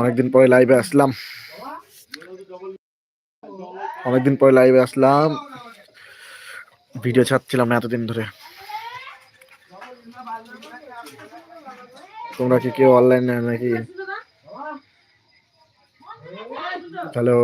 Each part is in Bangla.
অনেকদিন পরে লাইভে আসলাম। অনেকদিন পরে লাইভে আসলাম। ভিডিও ছাড়ছিলাম না এতদিন ধরে। তোমরা কি কেউ অনলাইন নাকি? হ্যালো।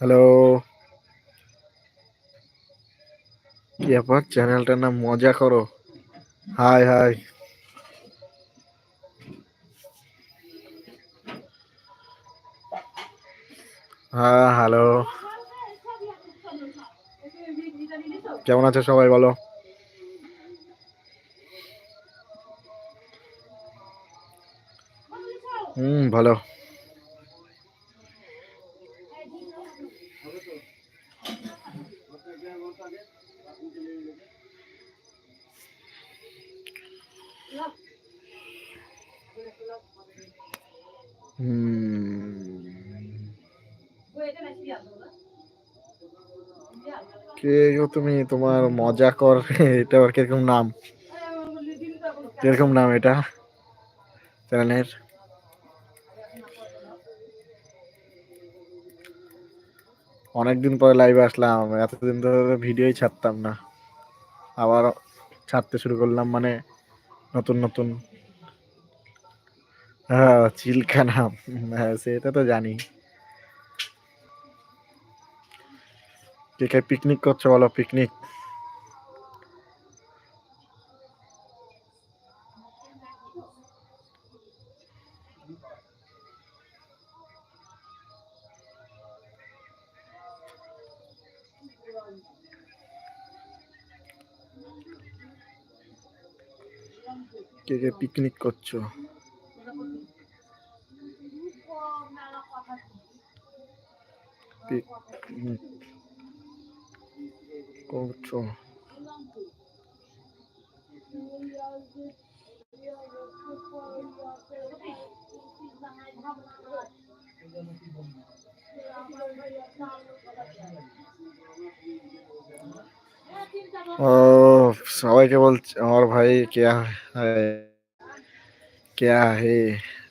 হ্যালো। কি চ্যানেলটার নাম মজা করো। High high. হ্যাঁ হ্যালো কেমন আছো সবাই বলো? হুম ভালো হুম। কে গো তুমি? তোমার মজা কর। এটা আবার কীরকম নাম? কীরকম নাম এটা? চ্যানেলের? অনেকদিন পরে লাইভে আসলাম। এতদিন ধরে ভিডিওই ছাড়তাম না। আবার ছাড়তে শুরু করলাম মানে নতুন নতুন। হ্যাঁ চিল্কা নাম হ্যাঁ সেটা তো জানি। কে কে পিকনিক করছ বলো পিকনিক কে কে পিকনিক করছ পিকনিক করছো ओ सवाई বলছে আমার ভাই क्या है क्या है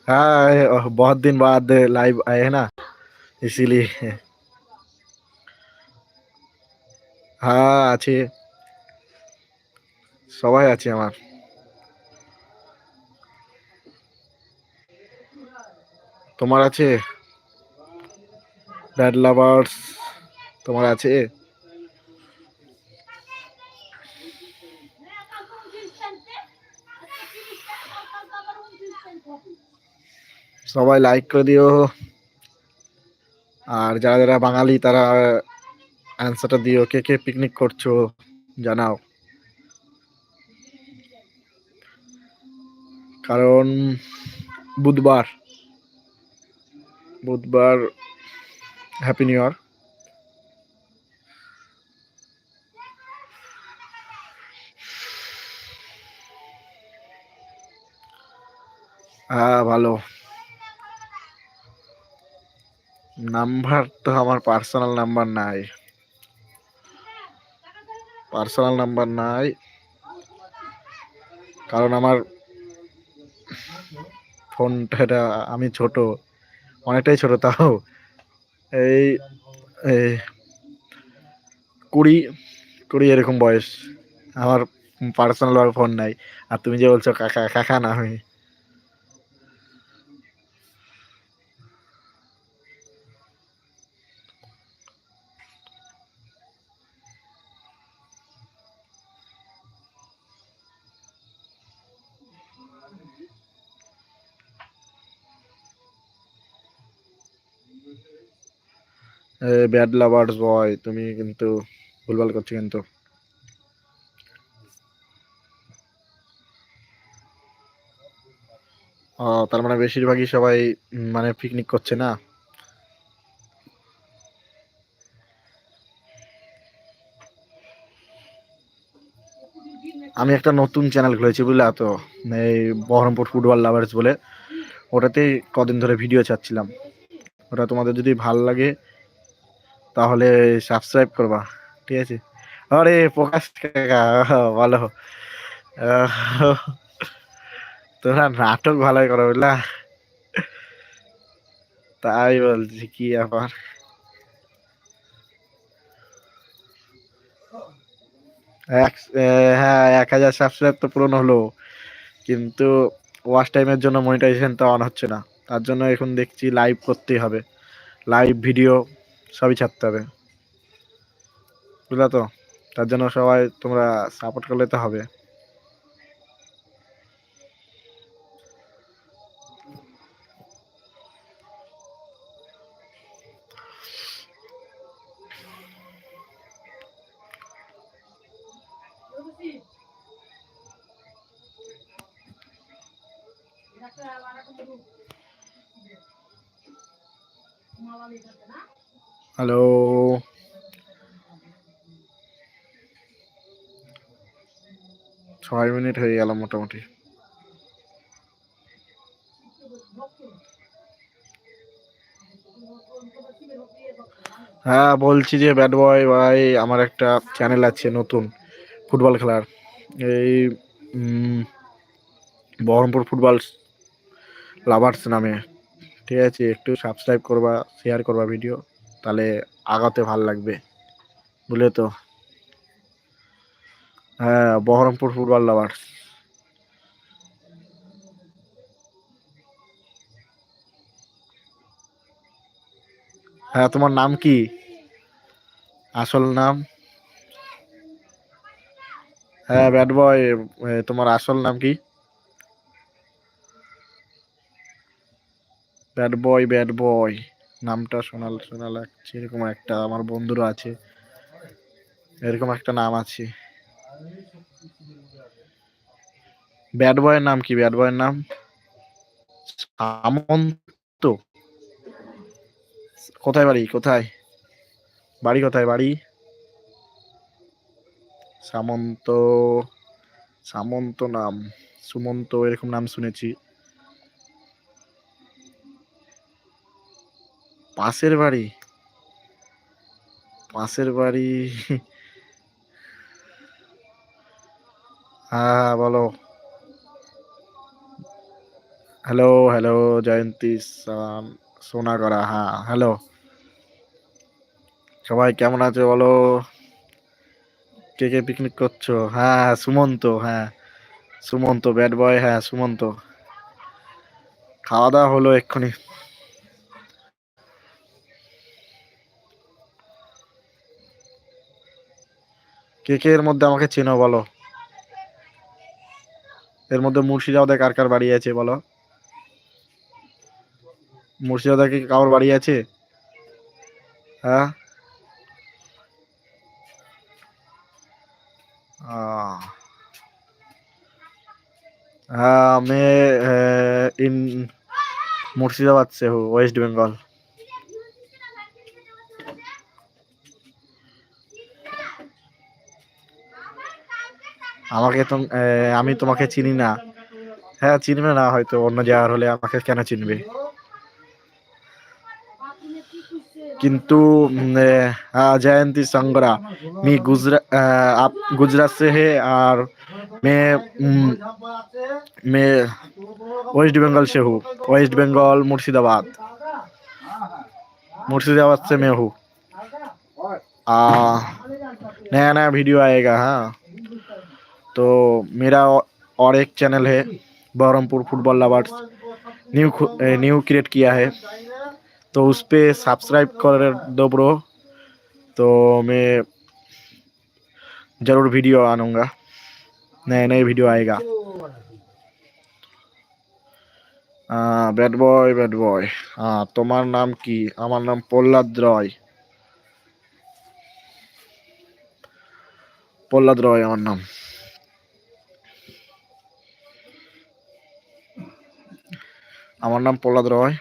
हाँ ओह, बहुत दिन बाद लाइव आए हैं ना इसीलिए হ্যাঁ আছে। সবাই আছে আমার। তোমার আছে? ব্যাড লাভার্স তোমার আছে? সবাই লাইক করে দিও। আর যারা যারা বাঙালি, তারা অ্যান্সারটা দিও, কে কে পিকনিক করছ, জানাও। কারণ, বুধবার। বুধবার হ্যাপি নিউ ইয়ার হ্যাঁ ভালো। নাম্বার তো আমার পার্সোনাল নাম্বার নাই। পার্সোনাল নাম্বার নাই। কারণ আমার ফোনটা এটা আমি ছোট, অনেকটাই ছোট তাও। এই কুড়ি কুড়ি এরকম বয়স। আমার পার্সোনাল ফোন নাই। আর তুমি যে বলছো কাকা কাকা না আমি। ব্যাড লাভার্স বয় তুমি কিন্তু ভুলভাল করছ কিন্তু। ও, তার মানে বেশিরভাগই সবাই মানে পিকনিক করছে না? আমি একটা নতুন চ্যানেল খুলেছি, বুঝলা তো? এই বহরমপুর ফুটবল লাভার্স বলে। ওটাতেই কদিন ধরে ভিডিও ছাড়ছিলাম। ওটা তোমাদের যদি ভালো লাগে তাহলে সাবস্ক্রাইব করবা ঠিক আছে? আরে প্রকাশ কাকা ভালো। আহ, তোমরা নাটক ভালোই করো বুঝলা? তাই বলছি কি আহ, হ্যাঁ এক হাজার সাবস্ক্রাইব তো পূরণ হলো কিন্তু ওয়াচ টাইমের জন্য মনিটাইজেশনটা অন হচ্ছে না। তার জন্য এখন দেখছি লাইভ করতেই হবে। লাইভ ভিডিও সবই ছাড়তে হবে। বুঝলা তো? তার জন্য সবাই তোমরা সাপোর্ট করলে তো হবে। হ্যালো ছয় মিনিট হয়ে গেল মোটামুটি। হ্যাঁ বলছি যে ব্যাড বয় ভাই, আমার একটা চ্যানেল আছে নতুন, ফুটবল খেলার। এই বহরমপুর ফুটবল লাভার্স নামে। ঠিক আছে, একটু সাবস্ক্রাইব করবা শেয়ার করবা ভিডিও তাহলে আগাতে ভালো লাগবে, বুঝলে তো? হ্যাঁ বহরমপুর ফুটবল লাভার্স হ্যাঁ তোমার নাম কি? আসল নাম? হ্যাঁ ব্যাড বয় তোমার আসল নাম কি? ব্যাড বয় ব্যাড বয় নামটা শোনাল শোনা লাগছে এরকম একটা আমার বন্ধুরা আছে। এরকম একটা নাম আছে। ব্যাড বয়ের নাম কি? ব্যাড বয়ের নাম সামন্ত। কোথায় বাড়ি? কোথায়? বাড়ি কোথায়? বাড়ি? সামন্ত সামন্ত নাম, সুমন্ত এরকম নাম শুনেছি। পাশের বাড়ি। পাশের বাড়ি। হ্যাঁ বলো। হ্যালো হ্যালো জয়ন্তী সান- সোনাগড়া হ্যাঁ হ্যালো সবাই কেমন আছে বলো? কে কে পিকনিক করছ? হ্যাঁ সুমন্ত হ্যাঁ। সুমন্ত ব্যাড বয় হ্যাঁ সুমন্ত। খাওয়া দাওয়া হলো এক্ষুনি। কে কে এর মধ্যে আমাকে চেনো বলো এর মধ্যে মুর্শিদাবাদে কার কার বাড়ি আছে বলো মুর্শিদাবাদে কি কারোর বাড়ি আছে হ্যাঁ आह, हाँ मैं अ, इन मुर्शिदाबाद से हूँ वेस्ट बंगाल আমাকে তো আহ, আমি তোমাকে চিনি না হ্যাঁ চিনবে না হয়তো অন্য জায়গার হলে আমাকে কেন চিনবে किंतु न, हाँ, जयंती संगरा मैं गुजरा अ, आप गुजरात से है और मैं उम, मैं वेस्ट बंगाल से हूँ वेस्ट बंगाल मुर्शिदाबाद मुर्शिदाबाद से मैं हूँ आ, नया नया वीडियो आएगा हाँ तो मेरा औ- और एक चैनल है बहरमपुर फुटबॉल लवर्स न्यू खु- ए, न्यू क्रिएट किया है तो उस पे सब्सक्राइब कर दो ब्रो तो मैं जरूर वीडियो आनूंगा नए नए वीडियो आएगा ব্যাড বয় ব্যাড বয় হ্যাঁ তোমার নাম কি আমার নাম প্রহ্লাদ রয় প্রহ্লাদ রয় আমার নাম আমার নাম প্রহ্লাদ রয়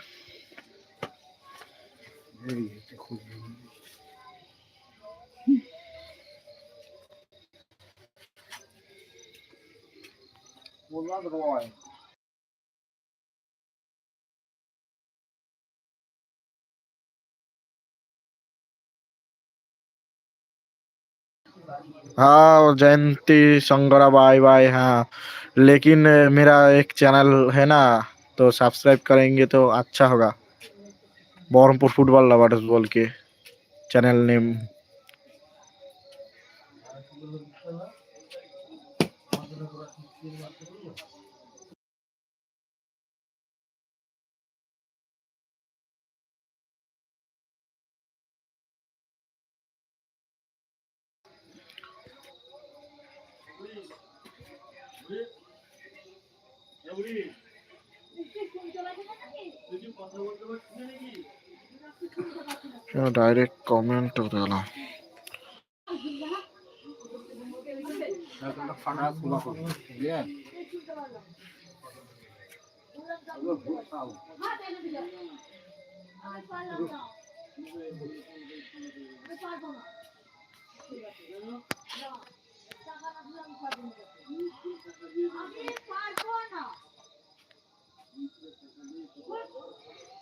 প্রহ্লাদ রয় हाँ जयंती संगरा बाय बाय हाँ लेकिन अ, मेरा एक चैनल है ना तो सब्सक्राइब करेंगे तो अच्छा होगा। बहरमपुर फुटबॉल लवर्स बोल के channel name direct comment direct comment দেলা পারব না। C'est pas ça, c'est pas ça.